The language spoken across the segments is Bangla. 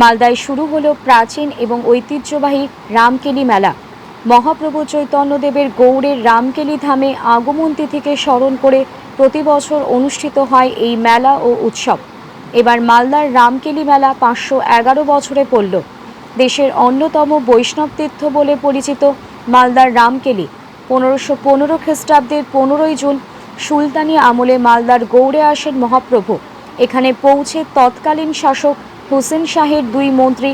মালদায় শুরু হলো প্রাচীন এবং ঐতিহ্যবাহী রামকেলি মেলা। মহাপ্রভু চৈতন্যদেবের গৌড়ের রামকেলি ধামে আগমন তিথিকে স্মরণ করে প্রতি বছর অনুষ্ঠিত হয় এই মেলা ও উৎসব। এবার মালদার রামকেলি মেলা পাঁচশো এগারো বছরে পড়ল। দেশের অন্যতম বৈষ্ণব তীর্থ বলে পরিচিত মালদার রামকেলি। পনেরোশো পনেরো খ্রিস্টাব্দের পনেরোই জুন সুলতানি আমলে মালদার গৌড়ে আসেন মহাপ্রভু। এখানে পৌঁছে তৎকালীন শাসক হুসেন শাহের দুই মন্ত্রী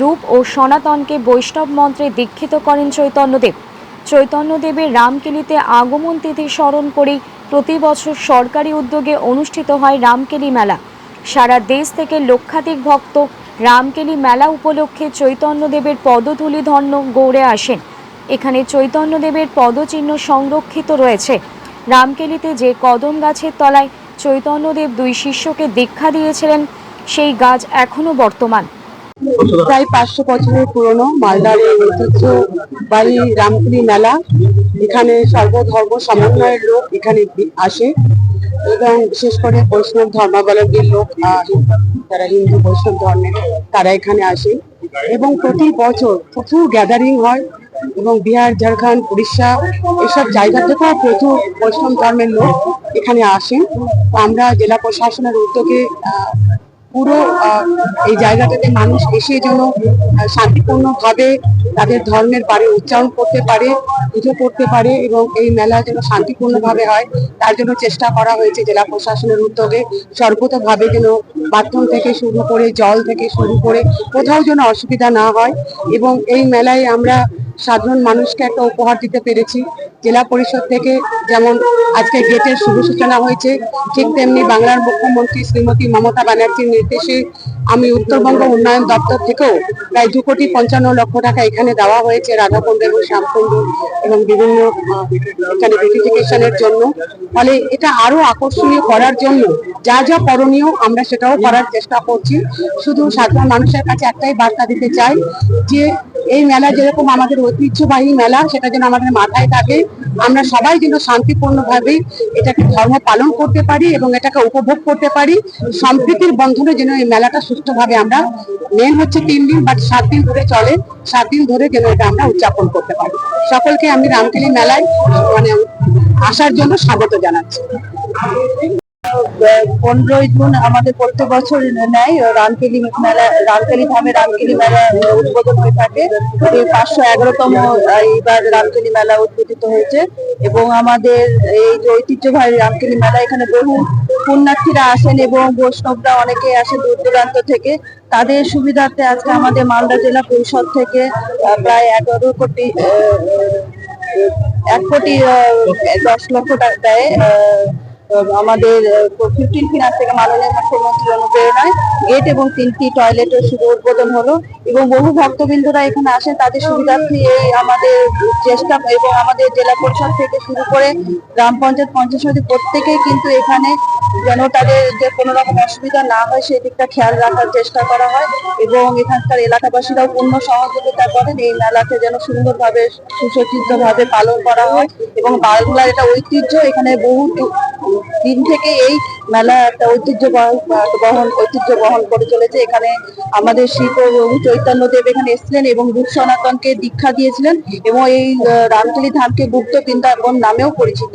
রূপ ও সনাতনকে বৈষ্ণব মন্ত্রে দীক্ষিত করেন চৈতন্যদেব। চৈতন্যদেবের রামকেলিতে আগমন তিথি স্মরণ করেই প্রতি বছর সরকারি উদ্যোগে অনুষ্ঠিত হয় রামকেলি মেলা। সারা দেশ থেকে লক্ষাধিক ভক্ত রামকেলি মেলা উপলক্ষে চৈতন্যদেবের পদধূলি ধন্য গৌড়ে আসেন। এখানে চৈতন্যদেবের পদচিহ্ন সংরক্ষিত রয়েছে। রামকেলিতে যে কদম গাছের তলায় চৈতন্যদেব দুই শিষ্যকে দীক্ষা দিয়েছিলেন সেই গাছ এখনও বর্তমান। প্রায় পাঁচশো বছরের পুরনো মালদার ঐতিহ্যবাহী রামপুরি মেলা। এখানে সর্বধর্ম সমন্বয়ের লোক এখানে আসে এবং বিশেষ করে বৈষ্ণব ধর্মাবলম্বীর লোক যারা হিন্দু, বৈষ্ণব ধর্মের, তারা এখানে আসে এবং প্রতি বছর প্রচুর গ্যাদারিং হয় এবং বিহার, ঝাড়খণ্ড, উড়িষ্যা এসব জায়গা থেকেও প্রচুর বৈষ্ণব ধর্মের লোক এখানে আসেন আমরা জেলা প্রশাসনের উদ্যোগে পুরো এই জায়গাটাতে মানুষ এসে যেন শান্তিপূর্ণ ভাবে তাদের ধর্মের বারে উচ্চারণ করতে পারে, পুজো করতে পারে এবং এই মেলা যেন শান্তিপূর্ণ ভাবে হয়, তার জন্য চেষ্টা করা হয়েছে জেলা প্রশাসনের উদ্যোগে সর্বতভাবে যেন বাথরুম থেকে শুরু করে, জল থেকে শুরু করে কোথাও যেন অসুবিধা না হয় এবং এই মেলায় আমরা সাধারণ মানুষকে একটা উপহার দিতে পেরেছি। জেলা পরিষদ থেকে যেমন আজকে গেটের শুভ সূচনা হয়েছে, ঠিক তেমনি বাংলার মুখ্যমন্ত্রী শ্রীমতী মমতা ব্যানার্জির নির্দেশে আমি উত্তরবঙ্গ উন্নয়ন দপ্তর থেকেও প্রায় দু কোটি পঞ্চান্ন লক্ষ টাকা এখানে দেওয়া হয়েছে রাধাকুণ্ড এবং শ্যামকুণ্ড এবং বিভিন্ন এখানে বিউটিফিকেশনের জন্য। ফলে এটা আরও আকর্ষণীয় করার জন্য যা যা করণীয় আমরা সেটাও করার চেষ্টা করছি। শুধু সাধারণ মানুষের কাছে একটাই বার্তা দিতে চাই যে এই মেলা যেরকম আমাদের ঐতিহ্যবাহী মেলা, সেটা যেন আমাদের মাথায় থাকে। আমরা সবাই যেন শান্তিপূর্ণভাবে এটাকে ধর্ম পালন করতে পারি এবং এটাকে উপভোগ করতে পারি। সম্প্রীতির বন্ধনে যেন এই মেলাটা সুষ্ঠুভাবে আমরা মেন হচ্ছে তিন দিন বাট সাত দিন ধরে চলে। সাত দিন ধরে যেন এটা আমরা উদযাপন করতে পারি। সকলকে আমি রামকেলি মেলায় মানে আসার জন্য স্বাগত জানাচ্ছি। পনেরোই জুন আমাদের প্রত্যেক বছর নেয় রামকেলি মেলা, রামকেলি ধামে রামকেলি মেলা উদ্বোধন হয়ে থাকে। পাঁচশো এগারোতম এইবার রামকেলি মেলা উদ্বোধিত হয়েছে এবং আমাদের এই যে ঐতিহ্যবাহী রামকেলি মেলা, এখানে বহু পুণ্যার্থীরা আসেন এবং বৈষ্ণবরা অনেকে আসে দূর দূরান্ত থেকে। তাদের সুবিধার্থে আজকে আমাদের মালদা জেলা পরিষদ থেকে প্রায় এগারো কোটি এক কোটি দশ লক্ষ টাকা দেয় আমাদের ফিফটিন ফিনান্স থেকে মাননীয় মুখ্যমন্ত্রীর অনুপ্রেরণায় গেট এবং তিনটি টয়লেটের শুভ উদ্বোধন হলো। এবং বহু ভক্তবৃন্দরা এখানে আসেন। তাদের সুবিধার্থে এই আমাদের চেষ্টা এবং আমাদের জেলা পরিষদ থেকে শুরু করে গ্রাম পঞ্চায়েত পঞ্চায়েত সমিতি প্রত্যেকেই কিন্তু এখানে যেন তাদের যে কোনো রকম অসুবিধা না হয়, সেই দিকটা খেয়াল রাখার চেষ্টা করা হয় এবং এখানকার এলাকাবাসীরাও পূর্ণ সহযোগিতা করেন। এই মেলাকে যেন সুন্দরভাবে সুসজ্জিত ভাবে পালন করা হয় এবং বাংলার এটা ঐতিহ্য। এখানে বহু দিন থেকে এই মেলা একটা ঐতিহ্য বহন ঐতিহ্য বহন করে চলেছে। এখানে আমাদের শিল্প প্রভু চৈতন্য দেব এখানে এসেছিলেন এবং রূপ সনাতনকে দীক্ষা দিয়েছিলেন এবং এই রামতলি ধামকে গুপ্ত বৃন্দাবন নামেও পরিচিত।